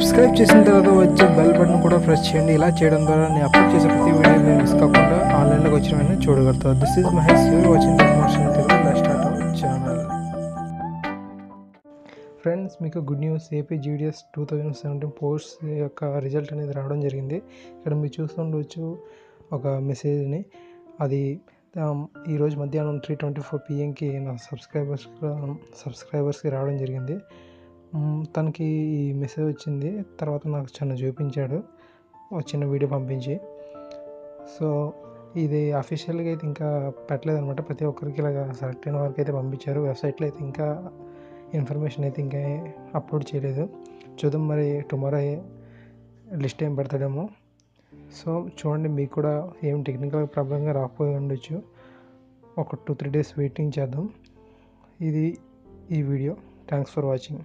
Subscribe చేసిన తర్వాత వచ్చే బెల్ బటన్ కూడా ప్రెస్ చేయండి. ఇలా చేయడం ద్వారా నేను అప్లోడ్ చేసే ప్రతి వీడియో మీరు మిస్ కాకుండా ఆన్లైన్లోకి వచ్చిన వెంటనే చూడగలుగుతారు. This is Mahesh you're watching promotion Telugu channel friends మీకు good news AP GDS two thousand seventeen post యొక్క రిజల్ట్ అనేది రావడం జరిగింది. ఇక్కడ మీరు చూస్తుండవచ్చు ఒక మెసేజ్ని అది um, ఈరోజు మధ్యాహ్నం త్రీ ట్వంటీ ఫోర్ పిఎంకి నా సబ్స్క్రైబర్స్ సబ్స్క్రైబర్స్కి um, రావడం జరిగింది. తనకి ఈ మెసేజ్ వచ్చింది. తర్వాత నాకు చిన్న చూపించాడు. ఒక చిన్న వీడియో పంపించి. సో ఇది అఫీషియల్గా అయితే ఇంకా పెట్టలేదు అనమాట ప్రతి ఒక్కరికి ఇలాగ సెలెక్ట్ అయిన వారికి అయితే పంపించారు. వెబ్సైట్లో అయితే ఇంకా ఇన్ఫర్మేషన్ అయితే ఇంకా అప్లోడ్ చేయలేదు. చూద్దాం మరి టుమారో లిస్ట్ ఏం పెడతాడేమో. సో చూడండి మీకు కూడా ఏం టెక్నికల్ ప్రాబ్లంగా రాకపోయి ఉండొచ్చు. ఒక టూ త్రీ డేస్ వెయిటింగ్ చేద్దాం. ఇది ఈ వీడియో. Thanks for watching